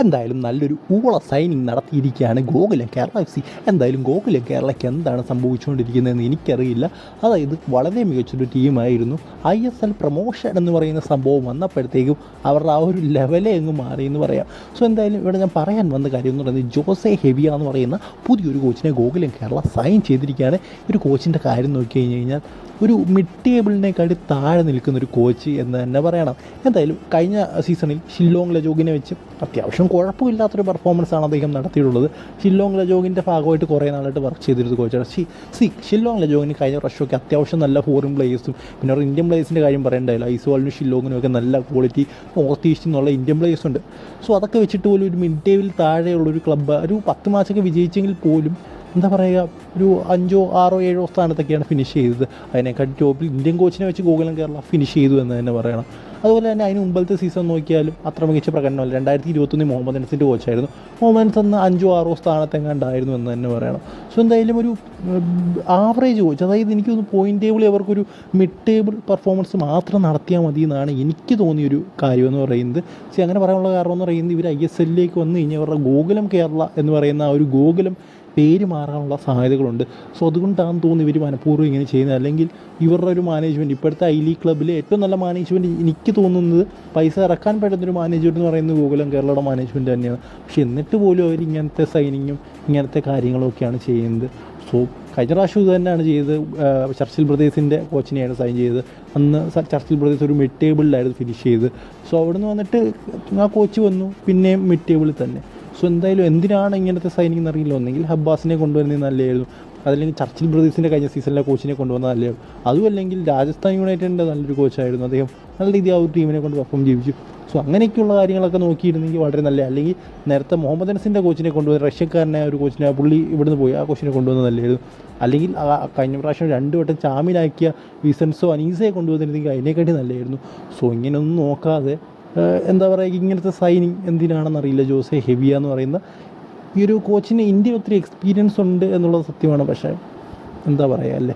എന്തായാലും നല്ലൊരു ഊള സൈനിങ് നടത്തിയിരിക്കുകയാണ് ഗോകുലം കേരള എഫ് സി എന്തായാലും ഗോകുലം കേരളയ്ക്ക് എന്താണ് സംഭവിച്ചുകൊണ്ടിരിക്കുന്നതെന്ന് എനിക്കറിയില്ല. അതായത് വളരെ മികച്ചൊരു ടീമായിരുന്നു. ഐ എസ് എൽ പ്രൊമോഷൻ എന്ന് പറയുന്ന സംഭവം വന്നപ്പോഴത്തേക്കും അവരുടെ ആ ഒരു ലെവലേ അങ്ങ് മാറി എന്ന് പറയാം. സോ എന്തായാലും ഇവിടെ ഞാൻ പറയാൻ വന്ന കാര്യം എന്ന് പറയുന്നത് ജോസെ ഹെവിയ എന്ന് പറയുന്ന പുതിയൊരു കോച്ചിനെ ഗോകുലം കേരള സൈൻ ചെയ്തിരിക്കുകയാണ്. ഒരു കോച്ചിന്റെ കാര്യം നോക്കി കഴിഞ്ഞ് കഴിഞ്ഞാൽ ഒരു മിഡ് ടേബിളിനേക്കാട്ടി താഴെ നിൽക്കുന്ന ഒരു കോച്ച് എന്ന് തന്നെ പറയണം. എന്തായാലും കഴിഞ്ഞ സീസണിൽ ഷില്ലോങ് ലജോഗിനെ വെച്ച് അത്യാവശ്യം കുഴപ്പമില്ലാത്തൊരു ആണ് അദ്ദേഹം നടത്തിയിട്ടുള്ളത്. ഷില്ലോങ് ലജോഗിന്റെ ഭാഗമായിട്ട് കുറേ നാളായിട്ട് വർക്ക് ചെയ്തിരുന്നത് കോച്ചാണ്. ഷി സി ഷില്ലോങ് ലജോഗിന് കഴിഞ്ഞ വർഷമൊക്കെ അത്യാവശ്യം നല്ല ഫോറിൻ പ്ലേയേഴ്സും പിന്നെ ഒരു ഇന്ത്യൻ പ്ലേയേഴ്സിന്റെ കാര്യം പറയേണ്ടതില്ല ഐസ്വാളിനും ഷില്ലോങ്ങിനും ഒക്കെ നല്ല ക്വാളിറ്റി നോർത്ത് ഈസ്റ്റിൽ നിന്നുള്ള ഇന്ത്യൻ പ്ലേയേഴ്സ് ഉണ്ട്. സോ അതൊക്കെ വെച്ചിട്ട് പോലും ഒരു മിഡ് ടേബിൾ താഴെയുള്ളൊരു ക്ലബ്ബ് ഒരു പത്ത് മാച്ചൊക്കെ വിജയിച്ചെങ്കിൽ പോലും എന്താ പറയുക ഒരു അഞ്ചോ ആറോ ഏഴോ സ്ഥാനത്തൊക്കെയാണ് ഫിനിഷ് ചെയ്തത്. അതിനേക്കാൾ ടോപ്പിൽ ഇന്ത്യൻ കോച്ചിനെ വെച്ച് ഗോകുലം കേരള ഫിനിഷ് ചെയ്തു എന്ന് തന്നെ പറയണം. അതുപോലെ തന്നെ അതിന് മുമ്പത്തെ സീസൺ നോക്കിയാലും അത്ര മികച്ച പ്രകടനമല്ല. രണ്ടായിരത്തി ഇരുപത്തൊന്ന് മുഹമ്മദ് അനസിന്റെ കോച്ചായിരുന്നു മുഹമ്മദ് അനസ് അന്ന് അഞ്ചോ ആറോ സ്ഥാനത്തെങ്ങാണ്ടായിരുന്നു എന്ന് തന്നെ പറയണം. സോ എന്തായാലും ഒരു ആവറേജ് കോച്ച് അതായത് എനിക്കൊന്ന് പോയിന്റ് ടേബിൾ അവർക്കൊരു മിഡ് ടേബിൾ പെർഫോമൻസ് മാത്രം നടത്തിയാൽ മതി എന്നാണ് എനിക്ക് തോന്നിയൊരു കാര്യമെന്ന് പറയുന്നത്. സി അങ്ങനെ പറയാനുള്ള കാരണം എന്ന് പറയുന്നത് ഇവർ ഐ എസ് എല്ലിലേക്ക് വന്നു കഴിഞ്ഞാൽ അവരുടെ ഗോകുലം കേരള എന്ന് പറയുന്ന ആ ഒരു ഗോകുലം പേര് മാറാനുള്ള സാധ്യതകളുണ്ട്. സോ അതുകൊണ്ടാണ് തോന്നുന്നു ഇവർ മനഃപൂർവം ഇങ്ങനെ ചെയ്യുന്നത്. അല്ലെങ്കിൽ ഇവരുടെ ഒരു മാനേജ്മെന്റ് ഇപ്പോഴത്തെ ഐ ലീഗ് ക്ലബ്ബിലെ ഏറ്റവും നല്ല മാനേജ്മെന്റ് എനിക്ക് തോന്നുന്നത് പൈസ ഇറക്കാൻ പറ്റുന്നൊരു മാനേജ്മെന്റ് എന്ന് പറയുന്നത് ഗൂഗിളും കേരളയുടെ മാനേജ്മെന്റ് തന്നെയാണ്. പക്ഷെ എന്നിട്ട് പോലും അവർ ഇങ്ങനത്തെ സൈനിങ്ങും ഇങ്ങനത്തെ കാര്യങ്ങളൊക്കെയാണ് ചെയ്യുന്നത്. സോ കഴിഞ്ഞ പ്രാവശ്യം ഇത് തന്നെയാണ് ചെയ്തത്. ചർച്ചിൽ ബ്രദേഴ്സിന്റെ കോച്ചിനെയാണ് സൈൻ ചെയ്തത്. അന്ന് ചർച്ചിൽ ബ്രദേഴ്സ് ഒരു മിഡ് ടേബിളിലായിരുന്നു ഫിനിഷ് ചെയ്ത് സോ അവിടെ നിന്ന് വന്നിട്ട് ആ കോച്ച് വന്നു. പിന്നെയും മിഡ് ടേബിളിൽ തന്നെ. സോ എന്തായാലും എന്തിനാണ് ഇങ്ങനത്തെ സൈനിങ് എന്നറിയില്ല ഒന്നെങ്കിൽ ഹബ്ബാസിനെ കൊണ്ടുവരുന്നത് നല്ലതായിരുന്നു. അതല്ലെങ്കിൽ ചർച്ചിൽ ബ്രദേഴ്സിന്റെ കഴിഞ്ഞ സീസണിലെ കോച്ചിനെ കൊണ്ടുവന്നത് നല്ലതായിരുന്നു. അതും അല്ലെങ്കിൽ രാജസ്ഥാൻ യുണൈറ്റഡിന്റെ നല്ലൊരു കോച്ചായിരുന്നു അദ്ദേഹം. നല്ല രീതിയിൽ ആ ഒരു ടീമിനെ കൊണ്ട് പെർഫോം ചെയ്യിച്ചു സോ അങ്ങനെയൊക്കെയുള്ള കാര്യങ്ങളൊക്കെ നോക്കിയിരുന്നെങ്കിൽ വളരെ നല്ല അല്ലെങ്കിൽ നേരത്തെ മുഹമ്മദ് അനസിന്റെ കോച്ചിനെ കൊണ്ടുപോയി റഷ്യക്കാരനെ ഒരു കോച്ചിനെ പുള്ളി ഇവിടുന്ന് പോയി ആ കോച്ചിനെ കൊണ്ടുവന്നത് നല്ലതായിരുന്നു. അല്ലെങ്കിൽ ആ കഴിഞ്ഞ പ്രാവശ്യം രണ്ട് വട്ടം ചാമ്യനാക്കിയ വിസൻസോ അനീസയെ കൊണ്ടുവന്നിരുന്നെങ്കിൽ അതിനെക്കാട്ടി നല്ലതായിരുന്നു. സോ ഇങ്ങനെയൊന്നും നോക്കാതെ എന്താ പറയുക ഇങ്ങനത്തെ സൈനിങ് എന്തിനാണെന്നറിയില്ല ജോസെ ഹെവിയ എന്ന് പറയുന്ന ഈ ഒരു കോച്ചിന് ഇന്ത്യ ഒത്തിരി എക്സ്പീരിയൻസ് ഉണ്ട് എന്നുള്ളത് സത്യമാണ്. പക്ഷേ എന്താ പറയുക അല്ലേ?